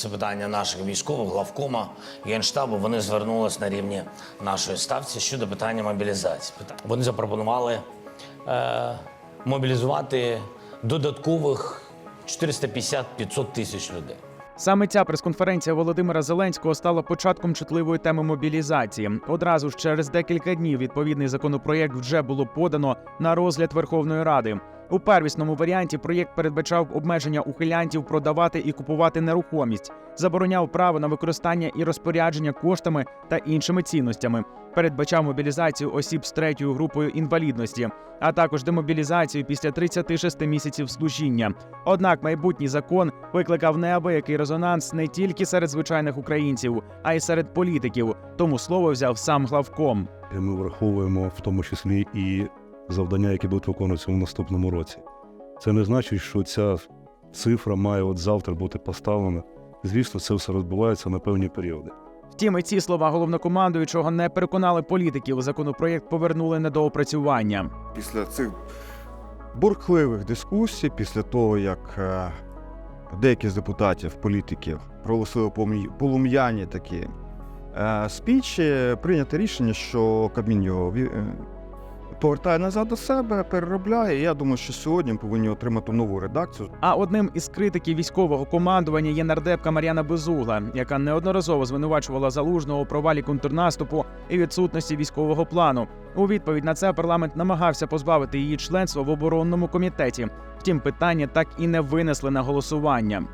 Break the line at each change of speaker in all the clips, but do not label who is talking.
це питання наших військових, главкома, генштабу. Вони звернулись на рівні нашої ставці щодо питання мобілізації. Вони запропонували е, мобілізувати додаткових 450-500 тисяч людей.
Саме ця прес-конференція Володимира Зеленського стала початком чутливої теми мобілізації. Одразу ж через декілька днів відповідний законопроєкт вже було подано на розгляд Верховної Ради. У первісному варіанті проєкт передбачав обмеження ухилянтів продавати і купувати нерухомість, забороняв право на використання і розпорядження коштами та іншими цінностями, передбачав мобілізацію осіб з третьою групою інвалідності, а також демобілізацію після 36 місяців служіння. Однак майбутній закон викликав неабиякий резонанс не тільки серед звичайних українців, а й серед політиків. Тому слово взяв сам главком.
Ми враховуємо в тому числі і завдання, які будуть виконуватися в наступному році. Це не значить, що ця цифра має от завтра бути поставлена. Звісно, це все розбивається на певні періоди.
Втім, і ці слова головнокомандуючого не переконали політиків. Законопроєкт повернули на доопрацювання.
після цих бурхливих дискусій, після того, як е, деякі з депутатів, політиків проголосили полум'яні такі е, спічі, прийнято рішення, що Кабмін його е, повертає назад до себе, переробляє. Я думаю, що сьогодні повинні отримати нову редакцію.
А одним із критиків військового командування є нардепка Мар'яна Безугла, яка неодноразово звинувачувала залужного у провалі контрнаступу і відсутності військового плану. У відповідь на це парламент намагався позбавити її членства в оборонному комітеті. Втім, питання так і не винесли на голосування.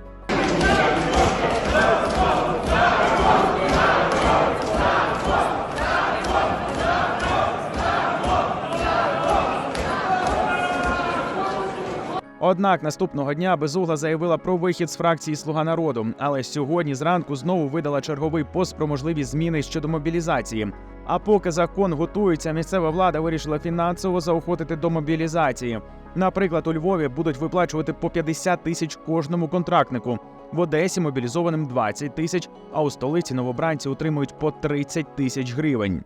Однак наступного дня Безугла заявила про вихід з фракції Слуга народу, але сьогодні зранку знову видала черговий пост про можливі зміни щодо мобілізації. А поки закон готується, місцева влада вирішила фінансово заохотити до мобілізації. Наприклад, у Львові будуть виплачувати по 50 тисяч кожному контрактнику. В Одесі мобілізованим 20 тисяч, а у столиці новобранці отримують по 30 тисяч гривень.